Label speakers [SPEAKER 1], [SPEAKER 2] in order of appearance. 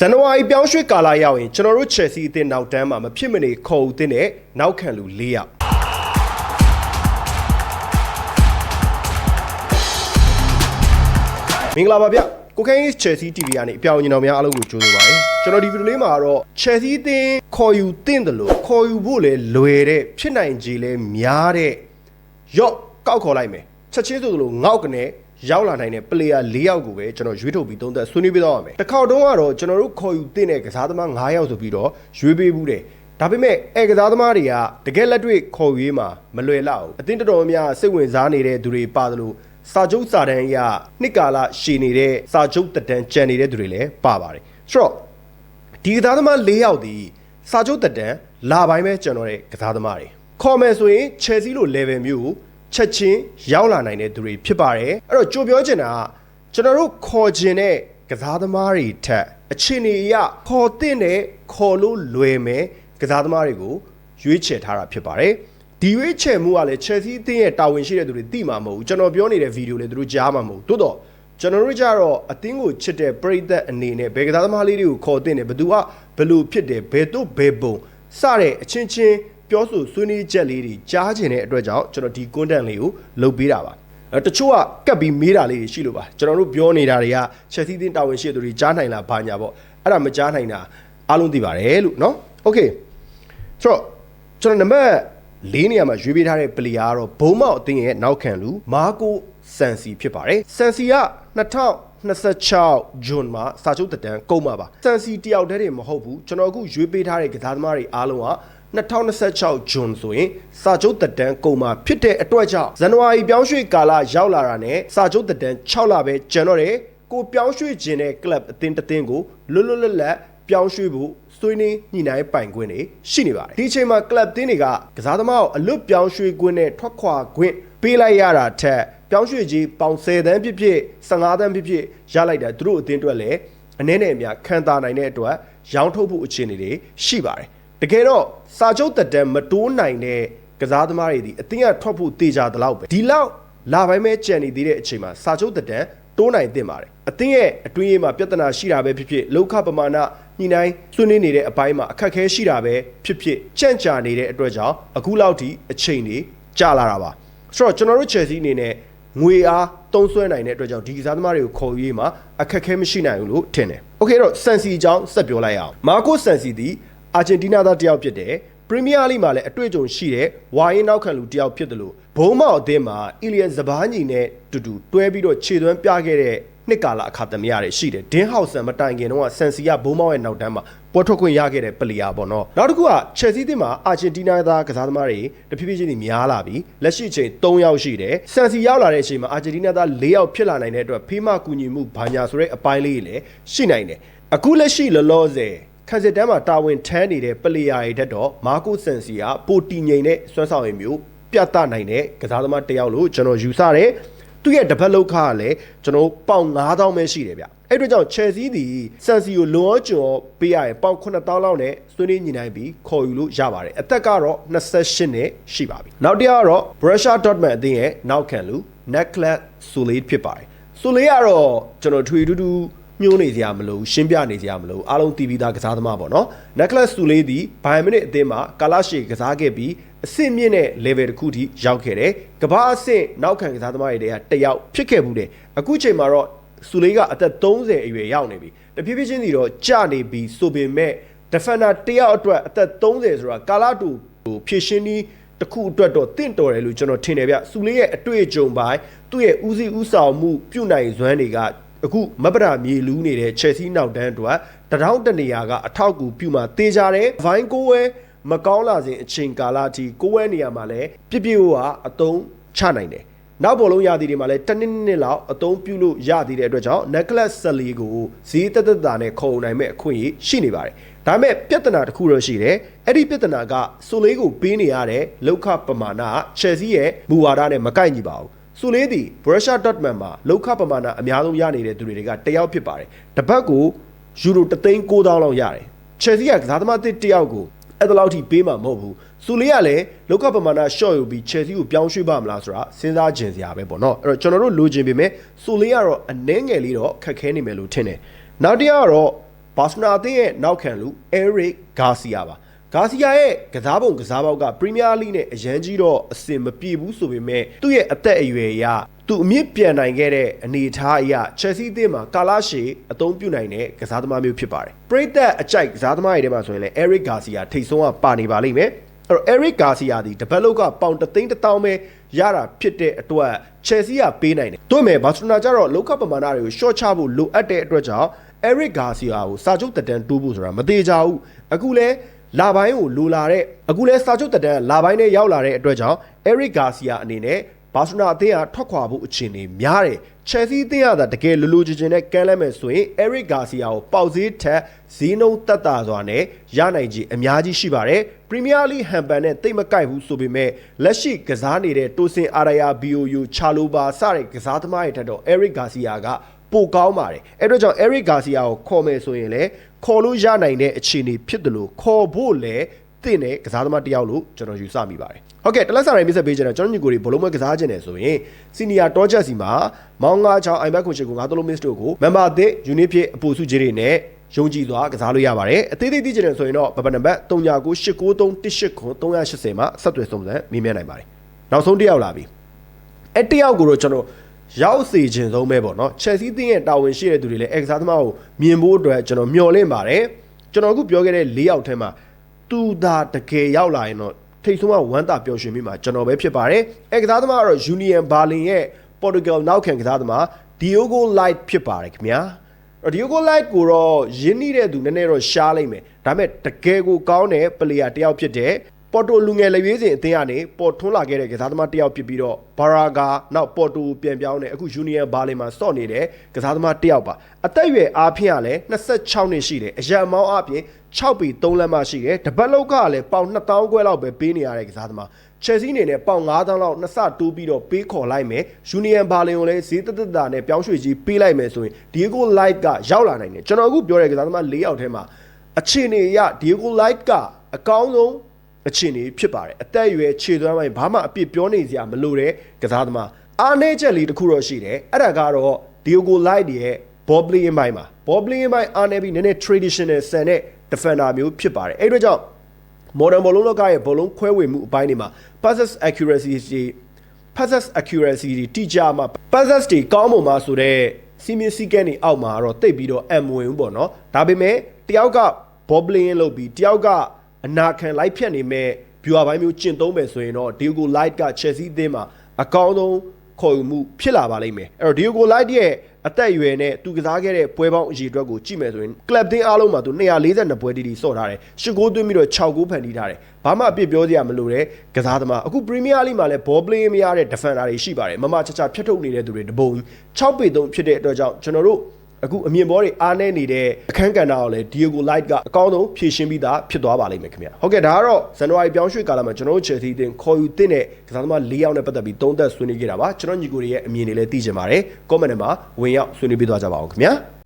[SPEAKER 1] ဇန်နဝါရီပြောင်းရွှေ့ကာလရောက်ရင်ကျွန်တော်တို့ချယ်ဆီအသင်းနောက်တန်းမှာမဖြစ်မနေခေါ်ဦးတဲ့နောက်ခံလူ၄ယောက်မင်္ဂလာပါဗျကိုခိုင်းချယ်ဆီ TV ကနေအပြောင်ညီတော်များအားလုံးကိုကြိုဆိုပါရစေကျွန်တော်ဒီဗီဒီယိုလေးမှာတော့ချယ်ဆီအသင်းခေါ်ယူတဲ့တယ်လို့ခေါ်ယူဖို့လေလွယ်တဲ့ဖြစ်နိုင်ခြေလဲများတဲ့ရော့ကောက်ခေါ်လိုက်မယ်ချက်ချင်းဆိုသလိုငေါက်ကနေ ရောက်လာနိုင်တဲ့ player ၄ယောက်ကိုပဲကျွန်တော်ရွေးထုတ်ပြီးသုံးသပ်ဆွေးနွေးပေးတော့ရမယ်တစ်ခေါက်တုန်းကတော့ကျွန်တော်တို့ခေါ်ယူတဲ့တဲ့ကစားသမား9ယောက်ဆိုပြီးတော့ရွေးပေးဘူးတယ်ဒါပေမဲ့အဲကစားသမားတွေကတကယ်လက်တွေ့ခေါ်ရွေးမှာမလွယ်လောက်ဘူးအသင်းတော်တော်များများစိတ်ဝင်စားနေတဲ့သူတွေပါသလိုစာချုပ်စာတမ်းအရနှစ်ကာလရှည်နေတဲ့စာချုပ်တက်တန်းကြံနေတဲ့သူတွေလည်းပါပါတယ်ဆိုတော့ဒီကစားသမား၄ယောက်ဒီစာချုပ်တက်တန်းလာပိုင်းပဲကျွန်တော်တဲ့ကစားသမားတွေခေါ်မယ်ဆိုရင် Chelsea လို level မျိုးကို ချက်ချင်းရောက်လာနိုင်တဲ့သူတွေဖြစ်ပါတယ်အဲ့တော့ကြိုပြောချင်တာကကျွန်တော်တို့ခေါ်ခြင်းတဲ့ကစားသမားတွေထက်အချင်းတွေအရခေါ်တဲ့နဲ့ခေါ်လို့လွယ်မယ်ကစားသမားတွေကိုရွေးချယ်ထားတာဖြစ်ပါတယ်ဒီရွေးချယ်မှုကလည်း Chelsea အသင်းရဲ့တာဝန်ရှိတဲ့သူတွေသိမှာမဟုတ်ဘူးကျွန်တော်ပြောနေတဲ့ဗီဒီယိုလေးသူတို့ကြားမှာမဟုတ်ဘူးတိုးတော့ကျွန်တော်တို့ကြတော့အသင်းကိုချစ်တဲ့ပရိသတ်အနေနဲ့ဘယ်ကစားသမားလေးတွေကိုခေါ်တဲ့နဲ့ဘသူကဘလို့ဖြစ်တယ်ဘယ်တော့ဘယ်ပုံစတဲ့အချင်းချင်း ပြောဆိုဆွေးနွေးချက်လေးတွေကြားကျင်တဲ့အတွက်ကြောင့်ကျွန်တော်ဒီ content လေးကိုလုပ်ပေးတာပါအဲတချို့ကကပ်ပြီးမေးတာလေးတွေရှိလို့ပါကျွန်တော်တို့ပြောနေတာတွေကချက်စီးတင်းတာဝန်ရှိတဲ့သူတွေကြားနိုင်လားဘာညာပေါ့အဲ့ဒါမကြားနိုင်တာအားလုံးသိပါတယ်လို့เนาะโอเคဆိုတော့ကျွန်တော်နံပါတ်၄နေရာမှာရွေးပေးထားတဲ့ပလီယာကတော့ဘုံမောက်အသင်းရဲ့နောက်ခံလူမာကိုဆန်စီဖြစ်ပါတယ်ဆန်စီက2026ဂျွန်မှာစာချုပ်တက်တန်းကုန်မှာပါဆန်စီတယောက်တည်းတည်းမဟုတ်ဘူးကျွန်တော်အခုရွေးပေးထားတဲ့ကစားသမားတွေအားလုံးက 2026ဂျွန်ဆိုရင်စာချုပ်တက်တန်းကုန်မှာဖြစ်တဲ့အတွက်ကြောင့်ဇန်နဝါရီပြောင်းရွှေ့ကာလရောက်လာတာနဲ့စာချုပ်တက်တန်း6လပဲကျန်တော့တယ်ကိုပြောင်းရွှေ့ခြင်းတဲ့ club အသင်းတစ်သင်းကိုလွတ်လွတ်လပ်လပ်ပြောင်းရွှေ့ဖို့ဆွေးနွေးညှိနှိုင်းပိုင်ခွင့်တွေရှိနေပါတယ်ဒီအချိန်မှာ club တင်းတွေကကစားသမားကိုအလွတ်ပြောင်းရွှေ့ခွင့်နဲ့ထွက်ခွာခွင့်ပေးလိုက်ရတာထက်ပြောင်းရွှေ့ကြီးပေါင်10တန်းဖြစ်ဖြစ်15တန်းဖြစ်ဖြစ်ရလိုက်တာသူတို့အသင်းအတွက်လည်းအနည်းနဲ့အများခံတာနိုင်တဲ့အတွက်ရောင်းထုတ်ဖို့အခြေအနေတွေရှိပါတယ် တကယ်တော့စာချုပ်တက်တန်းမတိုးနိုင်တဲ့ကစားသမားတွေဒီအသင်းကထွက်ဖို့တေချာတဲ့လောက်ပဲဒီလောက်လာပိုင်းမဲ့ကြံနေသေးတဲ့အချိန်မှာစာချုပ်တက်တန်းတိုးနိုင်တင်ပါတယ်အသင်းရဲ့အတွင်းရေးမှာပြဿနာရှိတာပဲဖြစ်ဖြစ်လောက်ခပမာဏညှိနှိုင်းဆွေးနွေးနေတဲ့အပိုင်းမှာအခက်အခဲရှိတာပဲဖြစ်ဖြစ်ကြန့်ကြာနေတဲ့အတွက်ကြောင့်အခုလောက်ထိအချိန်တွေကြာလာတာပါဆိုတော့ကျွန်တော်တို့ Chelsea အနေနဲ့ငွေအားတုံးဆွဲနိုင်တဲ့အတွက်ကြောင့်ဒီကစားသမားတွေကိုခေါ်ရေးမှာအခက်အခဲမရှိနိုင်ဘူးလို့ထင်တယ်။ Okay တော့ဆန်စီအကြောင်းဆက်ပြောလိုက်အောင်။မာကိုဆန်စီသည် အာဂျင်တီးနားသားတစ်ယောက်ဖြစ်တယ်။ပရီးမီးယားလိမှာလည်းအတွေ့အကြုံရှိတဲ့ဝါရင်နောက်ခံလူတစ်ယောက်ဖြစ်တယ်လို့ဘုံမောက်အသင်းမှာအီလီယန်ဇဘာညီနဲ့တူတူတွဲပြီးတော့ခြေသွမ်းပြခဲ့တဲ့နှစ်ကာလအခါသမယတွေရှိတယ်ဒင်းဟောက်ဆန်မတိုင်ခင်တော့ဆန်စီကဘုံမောက်ရဲ့နောက်တန်းမှာပွဲထွက်ခွင့်ရခဲ့တဲ့ပလီယာပေါ့နော်နောက်တစ်ခုကချယ်ဆီသင်းမှာအာဂျင်တီးနားသားကစားသမားတွေတဖြည်းဖြည်းချင်းများလာပြီလက်ရှိအချိန်3ယောက်ရှိတယ်ဆန်စီရောက်လာတဲ့အချိန်မှာအာဂျင်တီးနားသား4ယောက်ဖြစ်လာနိုင်တဲ့အတွက်ဖေးမကူညီမှုဘာညာဆိုတဲ့အပိုင်းလေးတွေလည်းရှိနိုင်တယ်အခုလက်ရှိလောလောဆယ် ခန်းစစ်တန်းမှာတာဝန်ထမ်းနေတဲ့ပလီယာတွေတက်တော့မာကိုဆန်စီကပိုတီငိန်တဲ့စွမ်းဆောင်ရည်မျိုးပြသနိုင်တဲ့ကစားသမားတစ်ယောက်လို့ကျွန်တော်ယူဆတယ်သူရဲ့တပတ်လောက်ကလည်းကျွန်တော်ပေါင်9000ပဲရှိတယ်ဗျအဲ့အတွက်ကြောင့် Chelsea ဒီဆန်စီကိုလွန်ကျော်ပေးရရင်ပေါင်9000လောက်နဲ့ဆွေးနွေးညီနိုင်ပြီးခေါ်ယူလို့ရပါတယ်အသက်ကတော့28နဲ့ရှိပါပြီနောက်တစ်ယောက်ကတော့ Borussia Dortmund အသင်းရဲ့နောက်ခံလူ Niklas Sule ဖြစ်ပါတယ် Sule ကတော့ကျွန်တော်ထွေထူးထူး ညှိုးနေစရာမလိုရှင်းပြနေစရာမလိုအားလုံးတီးပြီးသားကစားသမားပေါ့နော် Necklace စုလေးဒီဘိုင်မနစ်အသင်းမှာကာလာရှေကစားခဲ့ပြီးအဆင့်မြင့်တဲ့ level တစ်ခုထိရောက်ခဲ့တယ်ကဘာအဆင့်နောက်ခံကစားသမားတွေတည်းကတယောက်ဖြစ်ခဲ့ဘူးတယ်အခုချိန်မှာတော့စုလေးကအသက်30အရွယ်ရောက်နေပြီတဖြည်းဖြည်းချင်းစီတော့ကျနေပြီဆိုပေမဲ့ defender တယောက်အတွက်အသက်30ဆိုတာကာလာတူဟိုဖြည့်ရှင်းပြီးတခုအတွက်တော့တင့်တော်တယ်လို့ကျွန်တော်ထင်တယ်ဗျ။စူလေးရဲ့အတွေ့အကြုံပိုင်းသူ့ရဲ့ဦးစီးဦးဆောင်မှုပြုနိုင်စွမ်းတွေက အခုမပဒမြေလူးနေတဲ့ Chelsea နောက်တန်းအတွက်တရောင်းတနေရာကအထောက်အကူပြုမှတေးကြတယ်။ဗိုင်းကိုဝဲမကောင်းလာစဉ်အချိန်ကာလအထိကိုဝဲနေရာမှာလည်းပြပြဝအတုံးချနိုင်တယ်။နောက်ဘောလုံးရသည်တွေမှာလည်းတနစ်နှစ်လောက်အသုံးပြုလို့ရသေးတဲ့အတွက်ကြောင့် necklace ဆက်လီကိုဈေးတက်တက်တာနဲ့ခုံနိုင်မဲ့အခွင့်အရေးရှိနေပါတယ်။ဒါပေမဲ့ပြဿနာတစ်ခုတော့ရှိတယ်။အဲ့ဒီပြဿနာကဆိုလေးကိုပေးနေရတဲ့လောက်ခပမာဏ Chelsea ရဲ့မူဝါဒနဲ့မကိုက်ညီပါဘူး။ ဆိုလေးသည် Borussia Dortmund မှာလောက်ခပမာဏအများဆုံးရနေတဲ့သူတွေကတယောက်ဖြစ်ပါတယ်။တစ်ပတ်ကိုယူရို3,900လောက်ရတယ်။ Chelsea ကကစားသမားတစ်တယောက်ကိုအဲ့ဒါလောက်ထိပေးမှာမဟုတ်ဘူး။စူလေးကလည်းလောကပမာဏ short ယူပြီး Chelsea ကိုပြောင်းရွှေ့ပါမလားဆိုတာစဉ်းစားကြင်စရာပဲပေါ့နော်။အဲ့တော့ကျွန်တော်တို့လိုချင်ပေမဲ့စူလေးကတော့အနှဲငယ်လေးတော့ခက်ခဲနေမယ်လို့ထင်တယ်။နောက်တစ်ယောက်ကတော့ဘာစနာအသင်းရဲ့နောက်ခံလူ Eric Garcia ပါ ဂါစီယာရဲ့ကစားပုံကစားပေါက်ကပရီးမီးယားလိနဲ့အရန်ကြီးတော့အဆင်မပြေဘူးဆိုပေမဲ့သူ့ရဲ့အသက်အရွယ်အရသူအမြင့်ပြန်နိုင်ခဲ့တဲ့အနေအထားအရချက်စီးသင်းမှာကာလာရှေအသုံးပြုနိုင်တဲ့ကစားသမားမျိုးဖြစ်ပါတယ်ပရိသတ်အကြိုက်ကစားသမားတွေထဲမှာဆိုရင်လည်း Eric Garcia ထိတ်ဆုံးကပါနေပါလိမ့်မယ်အဲ့တော့ Eric Garcia ဒီတပတ်လောက်ကပေါင်တသိန်းတစ်တောင်းပဲရတာဖြစ်တဲ့အတွက် Chelsea ကပေးနိုင်တယ်။တို့မဲ့ Barcelona ကျတော့လောကပမာဏတွေကို short ချဖို့လိုအပ်တဲ့အတွက်ကြောင့် Eric Garcia ကိုစာချုပ်တက်တန်းတိုးဖို့ဆိုတာမသေးကြဘူး။အခုလဲ လာပိုင်းကိုလိုလာတဲ့အခုလဲစာချုပ်တက်တန်းလာပိုင်းနဲ့ရောက်လာတဲ့အတွက်ကြောင့် Eric Garcia အနေနဲ့ဘာစနာအသင်းကထွက်ခွာဖို့အခြေအနေများတယ်။ Chelsea အသင်းကသာတကယ်လူလူချင်းချင်းနဲ့ကမ်းလှမ်းမယ်ဆိုရင် Eric Garcia ကိုပေါက်ဈေးထက်ဈေးနှုန်းတက်တာစွာနဲ့ရနိုင်ခြေအများကြီးရှိပါတယ်။ Premier League ဟန်ပန်နဲ့တိတ်မကိုက်ဘူးဆိုပေမဲ့လက်ရှိကစားနေတဲ့တိုစင်အာရယာ BOU ချာလိုဘာစတဲ့ကစားသမားတွေထက်တော့ Eric Garcia ကပိုကောင်းပါတယ်။အဲ့တော့ကြောင့် Eric Garcia ကိုခေါ်မယ်ဆိုရင်လည်း ခေါ်လို့ရနိုင်တဲ့အခြေအနေဖြစ်တယ်လို့ခေါ်ဖို့လည်းတင့်တဲ့ကစားသမားတစ်ယောက်လို့ကျွန်တော်ယူဆမိပါတယ်။ဟုတ်ကဲ့တလက်စာရိုင်းမြစ်ဆက်ပေးချင်တယ်ကျွန်တော်ညီကိုတွေဘလုံးမဲ့ကစားခြင်းတယ်ဆိုရင်စီနီယာတောချက်စီမှာမောင်းငါးချောင်းအိုင်ဘက်ခွန်ချေကိုငါးသလုံးမစ်တို့ကိုမန်ပါသစ်ယူနစ်ဖြစ်အပူစုကြီးတွေနဲ့ယုံကြည်စွာကစားလို့ရပါတယ်အသေးသေးသိချင်တယ်ဆိုရင်တော့ပပနံပါတ်39989380မှာဆက်သွယ်စုံစမ်းမေးမြန်းနိုင်ပါတယ်နောက်ဆုံးတစ်ယောက်လာပြီအဲ့တစ်ယောက်ကိုတော့ကျွန်တော် ရောက်စေခြင်းဆုံးပဲပေါ့နော်ချက်စီးတင်းရဲ့တာဝန်ရှိတဲ့သူတွေလည်းအကစားသမားကိုမြင်ဖို့အတွက်ကျွန်တော်မျှော်လင့်ပါတယ်ကျွန်တော်အခုပြောခဲ့တဲ့၄ယောက်ထဲမှာသူသာတကယ်ရောက်လာရင်တော့ထိတ်ဆုံးကဝမ်းသာပျော်ရွှင်မိမှာကျွန်တော်ပဲဖြစ်ပါတယ်အဲကစားသမားကတော့ Union Berlin ရဲ့ Portugal နောက်ခံကစားသမား Diogo Light ဖြစ်ပါတယ်ခင်ဗျာဒီယိုကိုလိုက်ကိုတော့ရင်းနှီးတဲ့သူနည်းနည်းတော့ရှားလိုက်မယ်ဒါပေမဲ့တကယ်ကိုကောင်းတဲ့ပလေယာတယောက်ဖြစ်တဲ့ ပေါ်တိုလူငယ်လက်ရွေးစင်အသင်းကနေပေါ်ထွန်းလာခဲ့တဲ့ကစားသမားတယောက်ဖြစ်ပြီးတော့ဘာရာဂါနောက်ပေါ်တိုပြန်ပြောင်းတဲ့အခုယူနီယံဘာလင်မှာစော့နေတဲ့ကစားသမားတယောက်ပါအသက်အရွယ်အားဖြင့်ကလည်း26နှစ်ရှိတယ်အရက်အမောင်းအပြင်6ပေ3လက်မှရှိတယ်တပတ်လောက်ကလည်းပေါင်2000ခွဲလောက်ပဲပေးနေရတဲ့ကစားသမားချက်စီအနေနဲ့ပေါင်9000လောက်နှစ်ဆတိုးပြီးတော့ပေးခေါ်လိုက်မယ်ယူနီယံဘာလင်ကိုလည်းဈေးတက်တက်တာနဲ့ပြောင်းရွှေ့ကြီးပေးလိုက်မယ်ဆိုရင်ဒီယိုလိုက်ကရောက်လာနိုင်တယ်ကျွန်တော်အခုပြောတဲ့ကစားသမား၄ယောက်ထဲမှာအခြေအနေအရဒီယိုလိုက်ကအကောင်းဆုံး အခြေအနေဖြစ်ပါတယ်အသက်အရွယ်ခြေသွမ်းပိုင်းဘာမှအပြစ်ပြောနေစရာမလိုတဲ့ကစားသမားအားနည်းချက်လေးတစ်ခုတော့ရှိတယ်အဲ့ဒါကတော့ဒီယိုလိုက်ရဲ့ bobbling ဘိုင်းမှာ bobbling ဘိုင်းအားနည်းပြီးနည်းနည်း traditional ဆန်တဲ့ defender မျိုးဖြစ်ပါတယ်အဲ့အတွက်ကြောင့် modern ဘောလုံးလောကရဲ့ဘောလုံးခွဲဝေမှုအပိုင်းတွေမှာ passes accuracy တွေ passes accuracy တွေတိကျမှာ passes တွေကောင်းပုံမှာဆိုတော့စီမင်းစီကန်တွေအောက်မှာတော့တိတ်ပြီးတော့အံမဝင်ဘူးပေါ့နော်ဒါပေမဲ့တယောက်က bobbling လုပ်ပြီးတယောက်က အနာခံလိုက်ဖြတ်နေမဲ့ viewer ဘိုင်းမျိုးကျင့်သုံးမယ်ဆိုရင်တော့ Diego Light က Chelsea အသင်းမှာအကောင်းဆုံးခေါ်ယူမှုဖြစ်လာပါလိမ့်မယ်အဲ့တော့ Diego Light ရဲ့အသက်အရွယ်နဲ့သူကစားခဲ့တဲ့ပွဲပေါင်းအရေအတွက်ကိုကြည့်မယ်ဆိုရင် club တင်းအားလုံးမှာသူ242ပွဲတီတီဆော့ထားတယ်၈ဂိုးသွင်းပြီးတော့6ဂိုးဖန်တီးထားတယ်ဘာမှအပြစ်ပြောစရာမလိုတဲ့ကစားသမားအခု Premier League မှာလည်း ball play မရတဲ့ defender တွေရှိပါတယ်မမချာချာဖြတ်ထုတ်နေတဲ့သူတွေတပုံ6ပေ3ဖြစ်တဲ့အတွက်ကြောင့်ကျွန်တော်တို့ အခုအမြင့်ဘောတွေအားနေနေတဲ့အခန်းကဏ္ဍကိုလည်း Diego Light ကအကောင်းဆုံးဖြည့်ရှင်းပြီးသားဖြစ်သွားပါလိမ့်မယ်ခင်ဗျာဟုတ်ကဲ့ဒါကတော့ဇန်နဝါရီပြောင်းရွှေ့ကာလမှာကျွန်တော်တို့ Chelsea တင်ခေါ်ယူတင်တဲ့ကစားသမား၄ယောက်နဲ့ပတ်သက်ပြီးသုံးသပ်ဆွေးနွေးခဲ့တာပါကျွန်တော်ညီကိုတွေရဲ့အမြင်တွေလည်းသိချင်ပါတယ် comment ထဲမှာဝင်ရောက်ဆွေးနွေးပေးသွားကြပါအောင်ခင်ဗျာ